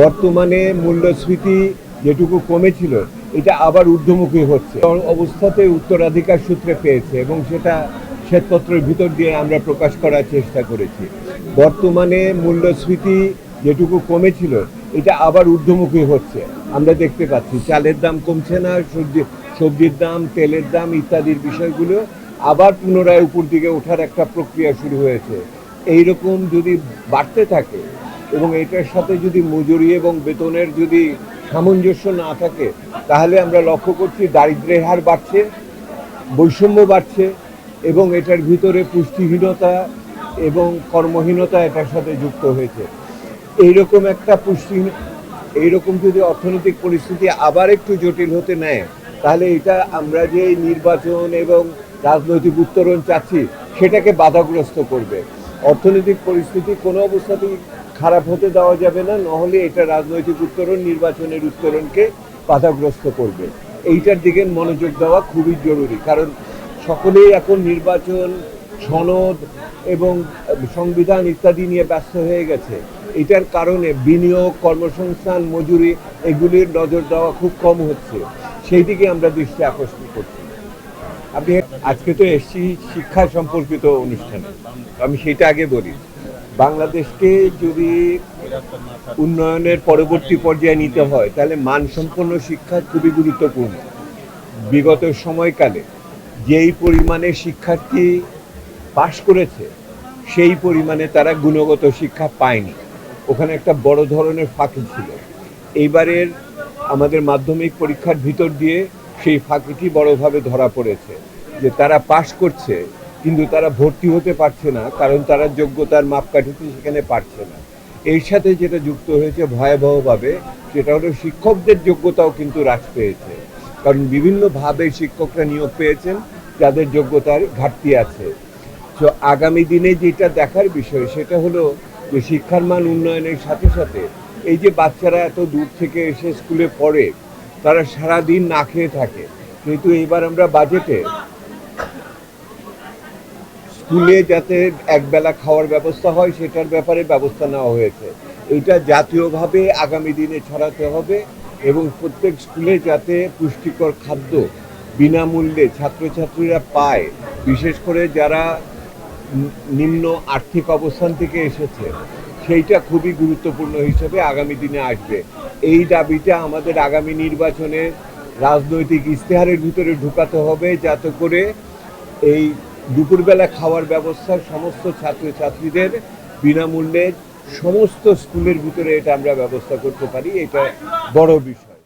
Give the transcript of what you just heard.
বর্তমানে মূল্যস্ফীতি যেটুকু কমেছিল, এটা আবার ঊর্ধ্বমুখী হচ্ছে। অবস্থাতে উত্তরাধিকার সূত্রে পেয়েছে এবং সেটা শ্বেতপত্রের ভিতর দিয়ে আমরা প্রকাশ করার চেষ্টা করেছি। বর্তমানে মূল্যস্ফীতি যেটুকু কমেছিল, এটা আবার ঊর্ধ্বমুখী হচ্ছে। আমরা দেখতে পাচ্ছি, চালের দাম কমছে না, সবজি, সবজির দাম, তেলের দাম ইত্যাদির বিষয়গুলো আবার পুনরায় উপর দিকে ওঠার একটা প্রক্রিয়া শুরু হয়েছে। এই রকম যদি বাড়তে থাকে এবং এটার সাথে যদি মজুরি এবং বেতনের যদি সামঞ্জস্য না থাকে, তাহলে আমরা লক্ষ্য করছি দারিদ্র্যের হার বাড়ছে, বৈষম্য বাড়ছে, এবং এটার ভিতরে পুষ্টিহীনতা এবং কর্মহীনতা এটার সাথে যুক্ত হয়েছে। এইরকম একটা পুষ্টি এইরকম যদি অর্থনৈতিক পরিস্থিতি আবার একটু জটিল হতে নেয়, তাহলে এটা আমরা যে নির্বাচন এবং রাজনৈতিক উত্তরণ চাচ্ছি, সেটাকে বাধাগ্রস্ত করবে। অর্থনৈতিক পরিস্থিতি কোনো অবস্থাতেই খারাপ হতে দেওয়া যাবে না, নহলে এটা রাজনৈতিক উত্তরণ, নির্বাচনের উত্তরণকে বাধাগ্রস্ত করবে। এইটার দিকে মনোযোগ দেওয়া খুবই জরুরি, কারণ সকলেই এখন নির্বাচন, সনদ এবং সংবিধান ইত্যাদি নিয়ে ব্যস্ত হয়ে গেছে। এটার কারণে বিনিয়োগ, কর্মসংস্থান, মজুরি এগুলির নজর দেওয়া খুব কম হচ্ছে। সেই দিকে আমরা দৃষ্টি আকর্ষণ করছি। আপনি আজকে তো এসছি শিক্ষা সম্পর্কিত অনুষ্ঠানে। আমি সেটা আগে বলি। বাংলাদেশকে যদি উন্নয়নের পরবর্তী পর্যায়ে নিতে হয়, তাহলে মানসম্পন্ন শিক্ষা খুবই গুরুত্বপূর্ণ। বিগত সময়কালে যেই পরিমাণে শিক্ষার্থী পাশ করেছে, সেই পরিমাণে তারা গুণগত শিক্ষা পায়নি। ওখানে একটা বড় ধরনের ফাঁকি ছিল। এইবারের আমাদের মাধ্যমিক পরীক্ষার ভিতর দিয়ে সেই ফাঁকিটি বড়ভাবে ধরা পড়েছে যে তারা পাশ করছে কিন্তু তারা ভর্তি হতে পারছে না, কারণ তারা যোগ্যতার মাপকাঠিতে সেখানে পারছে না। এর সাথে যেটা যুক্ত হয়েছে ভয়াবহভাবে, সেটা হলো শিক্ষকদের যোগ্যতাও কিন্তু হ্রাস পেয়েছে। কারণ বিভিন্নভাবে শিক্ষকরা নিয়োগ পেয়েছেন, যাদের যোগ্যতার ঘাটতি আছে। তো আগামী দিনে যেটা দেখার বিষয়, সেটা হলো যে শিক্ষার মান উন্নয়নের সাথে সাথে এই যে বাচ্চারা এত দূর থেকে এসে স্কুলে পড়ে, তারা সারা দিন না খেয়ে থাকে। কিন্তু এবার আমরা বাজেটে স্কুলে যাতে একবেলা খাওয়ার ব্যবস্থা হয়, সেটার ব্যাপারে ব্যবস্থা নেওয়া হয়েছে। এটা জাতীয়ভাবে আগামী দিনে ছড়াতে হবে এবং প্রত্যেক স্কুলে যাতে পুষ্টিকর খাদ্য বিনামূল্যে ছাত্রছাত্রীরা পায়, বিশেষ করে যারা নিম্ন আর্থিক অবস্থান থেকে এসেছে, সেইটা খুবই গুরুত্বপূর্ণ হিসেবে আগামী দিনে আসবে। এই দাবিটা আমাদের আগামী নির্বাচনে রাজনৈতিক ইশতেহারের ভিতরে ঢুকাতে হবে, যাতে করে এই দুপুরবেলা খাওয়ার ব্যবস্থা সমস্ত ছাত্রছাত্রীদের বিনামূল্যে সমস্ত স্কুলের ভিতরে এটা আমরা ব্যবস্থা করতে পারি, এটা বড় বিষয়।